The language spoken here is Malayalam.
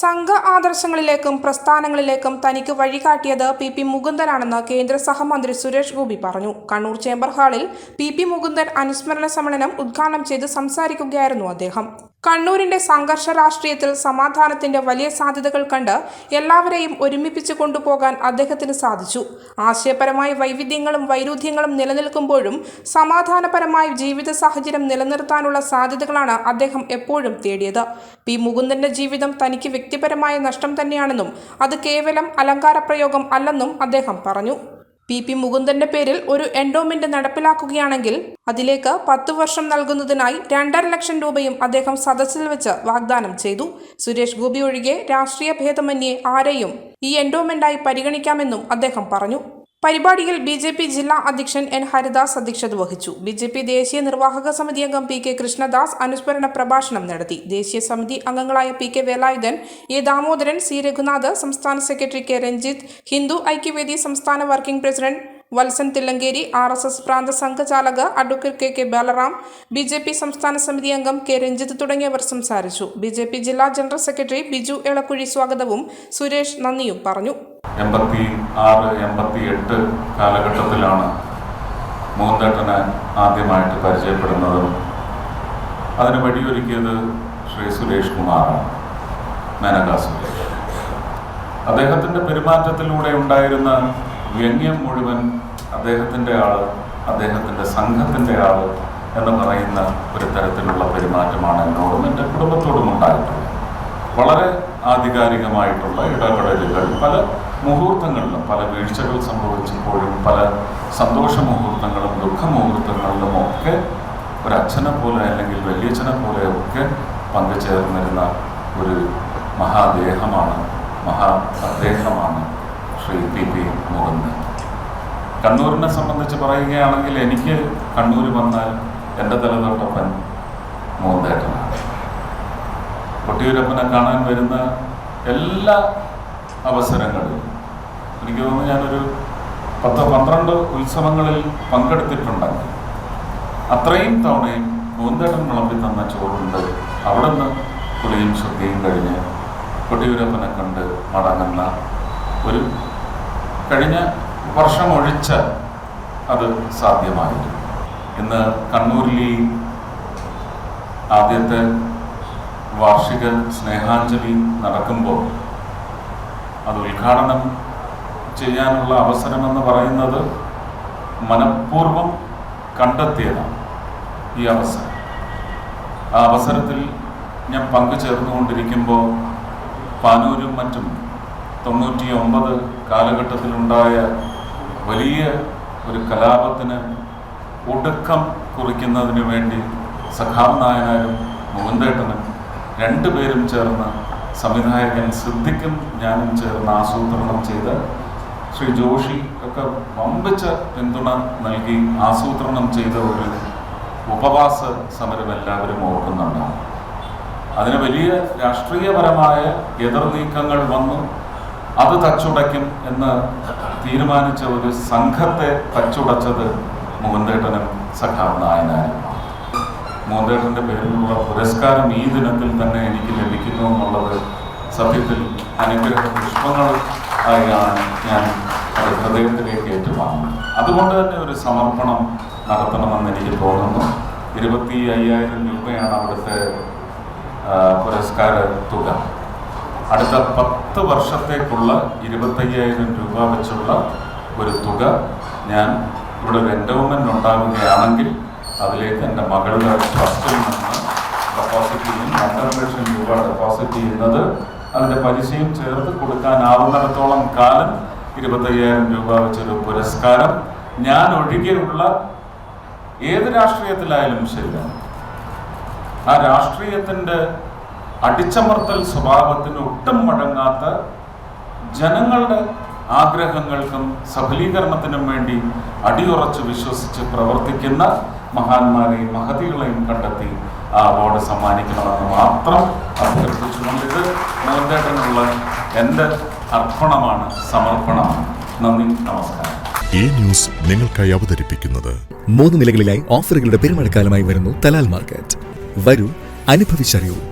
സംഘ ആദർശങ്ങളിലേക്കും പ്രസ്ഥാനങ്ങളിലേക്കും തനിക്ക് വഴികാട്ടിയത് പി പി മുകുന്ദനാണെന്ന് കേന്ദ്ര സഹമന്ത്രി സുരേഷ് ഗോപി പറഞ്ഞു. കണ്ണൂർ ചേംബർ ഹാളിൽ പി പി മുകുന്ദൻ അനുസ്മരണ സമ്മേളനം ഉദ്ഘാടനം ചെയ്ത് സംസാരിക്കുകയായിരുന്നു അദ്ദേഹം. കണ്ണൂരിന്റെ സംഘർഷ രാഷ്ട്രീയത്തിൽ സമാധാനത്തിന്റെ വലിയ സാധ്യതകൾ കണ്ട് എല്ലാവരെയും ഒരുമിപ്പിച്ച് കൊണ്ടുപോകാൻ അദ്ദേഹത്തിന് സാധിച്ചു. ആശയപരമായ വൈവിധ്യങ്ങളും വൈരുദ്ധ്യങ്ങളും നിലനിൽക്കുമ്പോഴും സമാധാനപരമായ ജീവിത സാഹചര്യം നിലനിർത്താനുള്ള സാധ്യതകളാണ് അദ്ദേഹം എപ്പോഴും തേടിയത്. പി. മുകുന്ദന്റെ ജീവിതം തനിക്ക് വ്യക്തിപരമായ നഷ്ടം തന്നെയാണെന്നും അത് കേവലം അലങ്കാര പ്രയോഗം അല്ലെന്നും അദ്ദേഹം പറഞ്ഞു. പി പി മുകുന്ദന്റെ പേരിൽ ഒരു എൻഡോമെന്റ് നടപ്പിലാക്കുകയാണെങ്കിൽ അതിലേക്ക് പത്ത് വർഷം നൽകുന്നതിനായി രണ്ടര ലക്ഷം രൂപയും അദ്ദേഹം സദസ്സിൽ വെച്ച് വാഗ്ദാനം ചെയ്തു. സുരേഷ് ഗോപി ഒഴികെ രാഷ്ട്രീയ ഭേദമന്യേ ആരെയും ഈ എൻഡോമെന്റായി പരിഗണിക്കാമെന്നും അദ്ദേഹം പറഞ്ഞു. പരിപാടിയിൽ ബി ജെ പി ജില്ലാ അധ്യക്ഷൻ എൻ ഹരിദാസ് അധ്യക്ഷത വഹിച്ചു. ബി ജെ പി ദേശീയ നിർവാഹക സമിതി അംഗം പി കെ കൃഷ്ണദാസ് അനുസ്മരണ പ്രഭാഷണം നടത്തി. ദേശീയ സമിതി അംഗങ്ങളായ P K Velayudhan A Damodaran C Raghunath സംസ്ഥാന സെക്രട്ടറി കെ രഞ്ജിത്ത് ഹിന്ദു ഐക്യവേദി സംസ്ഥാന working president Valsan Thillankeri R S S പ്രാന്ത സംഘചാലക് advocate K K Balaram B J P സംസ്ഥാന സമിതി അംഗം കെ രഞ്ജിത്ത് തുടങ്ങിയവർ സംസാരിച്ചു. ബി ജെ പി ജില്ലാ ജനറൽ സെക്രട്ടറി ബിജു എളക്കുഴി സ്വാഗതവും സുരേഷ് നന്ദിയും പറഞ്ഞു. എൺപത്തി ആറ് എൺപത്തി എട്ട് കാലഘട്ടത്തിലാണ് മൂന്നേട്ടന് ആദ്യമായിട്ട് പരിചയപ്പെടുന്നതും അതിന് വഴിയൊരുക്കിയത് ശ്രീ സുരേഷ് കുമാറാണ് മേനകാ സുരേഷ്. അദ്ദേഹത്തിന്റെ പെരുമാറ്റത്തിലൂടെ ഉണ്ടായിരുന്ന വ്യംഗ്യം മുഴുവൻ അദ്ദേഹത്തിന്റെ ആൾ അദ്ദേഹത്തിന്റെ സംഘത്തിന്റെ ആൾ എന്ന് പറയുന്ന ഒരു തരത്തിലുള്ള പെരുമാറ്റമാണ് എന്നോടും എന്റെ കുടുംബത്തോടും ഉണ്ടായിട്ടുള്ളത്. വളരെ ആധികാരികമായിട്ടുള്ള ഇടപെടലുകൾ പല മുഹൂർത്തങ്ങളിലും പല വീഴ്ചകൾ സംഭവിച്ചപ്പോഴും പല സന്തോഷ മുഹൂർത്തങ്ങളും ദുഃഖ മുഹൂർത്തങ്ങളിലും ഒക്കെ ഒരച്ഛനെ പോലെ അല്ലെങ്കിൽ വലിയച്ഛനെ പോലെ ഒക്കെ പങ്കുചേർന്നിരുന്ന ഒരു മഹാദേഹമാണ് മഹാ അദ്ദേഹമാണ് ശ്രീ പി പി മുകുന്ദൻ കണ്ണൂരിനെ സംബന്ധിച്ച് പറയുകയാണെങ്കിൽ എനിക്ക് കണ്ണൂർ വന്നാൽ എന്റെ തലതൊട്ടപ്പൻ മൂന്നേട്ടനാണ് കൊട്ടിയൂരപ്പനെ കാണാൻ വരുന്ന എല്ലാ അവസരങ്ങളും എനിക്ക് തോന്നുന്നു ഞാനൊരു പത്ത് പന്ത്രണ്ട് ഉത്സവങ്ങളിൽ പങ്കെടുത്തിട്ടുണ്ടെങ്കിൽ അത്രയും തവണയും പൂന്തേട്ടൻ വിളമ്പി തന്ന ചോറുണ്ട് അവിടെ നിന്ന് കുളിയും ശുദ്ധിയും കഴിഞ്ഞ് കൊട്ടിയൂരപ്പനെ കണ്ട് മടങ്ങുന്ന ഒരു കഴിഞ്ഞ വർഷം ഒഴിച്ച അത് സാധ്യമായി ഇന്ന് കണ്ണൂരിൽ ഈ ആദ്യത്തെ വാർഷിക സ്നേഹാഞ്ജലി നടക്കുമ്പോൾ അത് ഉദ്ഘാടനം ചെയ്യാനുള്ള അവസരമെന്ന് പറയുന്നത് മനഃപൂർവം കണ്ടെത്തിയതാണ് ഈ അവസരം. ആ അവസരത്തിൽ ഞാൻ പങ്കുചേർന്നുകൊണ്ടിരിക്കുമ്പോൾ പാനൂരും മറ്റും തൊണ്ണൂറ്റി ഒമ്പത് കാലഘട്ടത്തിലുണ്ടായ വലിയ ഒരു കലാപത്തിന് ഒടുക്കം കുറിക്കുന്നതിന് വേണ്ടി സഖാവ് നായനാരും മുകുന്ദേട്ടനും രണ്ടുപേരും ചേർന്ന് സംവിധായകൻ സിദ്ദിഖും ഞാനും ചേർന്ന് ആസൂത്രണം ചെയ്ത് ശ്രീ ജോഷി ഒക്കെ വമ്പിച്ച പിന്തുണ നൽകി ആസൂത്രണം ചെയ്ത ഒരു ഉപവാസ സമരം എല്ലാവരും ഓർക്കുന്നുണ്ടാവും. അതിന് വലിയ രാഷ്ട്രീയപരമായ എതിർ നീക്കങ്ങൾ വന്നു. അത് തച്ചുടയ്ക്കും എന്ന് തീരുമാനിച്ച ഒരു സംഘത്തെ തച്ചുടച്ചത് മോഹൻദേട്ടനും സഖാവ് നായനാരുമാണ് മോഹൻദേട്ടന്റെ പേരിലുള്ള പുരസ്കാരം ഈ ദിനത്തിൽ തന്നെ എനിക്ക് ലഭിക്കുന്നു എന്നുള്ളത് സത്യത്തിൽ അനുഗ്രഹ പുഷ്പങ്ങൾ ആയാണ് ഞാൻ അത് ഹൃദയത്തിലേക്ക് ഏറ്റുവാങ്ങുന്നത്. അതുകൊണ്ട് തന്നെ ഒരു സമർപ്പണം നടത്തണമെന്ന് എനിക്ക് തോന്നുന്നു. ഇരുപത്തി അയ്യായിരം രൂപയാണ് അവിടുത്തെ പുരസ്കാര തുക. അടുത്ത പത്ത് വർഷത്തേക്കുള്ള ഇരുപത്തയ്യായിരം രൂപ വെച്ചുള്ള ഒരു തുക ഞാൻ ഇവിടെ ഒരു എൻഡോമെന്റ് ഉണ്ടാകുകയാണെങ്കിൽ അതിലേക്ക് എന്റെ മകളുടെ ട്രസ്റ്റിൽ നിന്ന് ഡെപ്പോസിറ്റ് ചെയ്യും. രണ്ടര ലക്ഷം രൂപ ഡെപ്പോസിറ്റ് ചെയ്യുന്നത് അതിന്റെ പലിശയും ചേർത്ത് കൊടുക്കാനാവുന്നിടത്തോളം കാലം ഇരുപത്തയ്യായിരം രൂപ വെച്ചൊരു പുരസ്കാരം ഞാൻ ഒഴികെയുള്ള ഏത് രാഷ്ട്രീയത്തിലായാലും ശരിയാണ്. ആ രാഷ്ട്രീയത്തിന്റെ അടിച്ചമർത്തൽ സ്വഭാവത്തിന് ഒട്ടും മടങ്ങാത്ത ജനങ്ങളുടെ ആഗ്രഹങ്ങൾക്കും സഫലീകരണത്തിനും വേണ്ടി അടിയുറച്ച് വിശ്വസിച്ച് പ്രവർത്തിക്കുന്ന മഹാന്മാരെയും മഹതികളെയും കണ്ടെത്തി ആ അവാർഡ് സമ്മാനിക്കണമെന്ന് മാത്രം അഭ്യർത്ഥിച്ചുകൊണ്ട് ഇത് എന്റെ അർപ്പണമാണ് സമർപ്പണമാണ് നന്ദി നമസ്കാരം. ഈ ന്യൂസ് നിങ്ങൾക്കായി അവതരിപ്പിക്കുന്നത് മൂന്ന് നിലകളിലായി ഓഫറുകളുടെ പെരുമഴക്കാലമായി വരുന്നു തലാൽ മാർക്കറ്റ്. വരൂ അനുഭവിച്ചറിയൂ.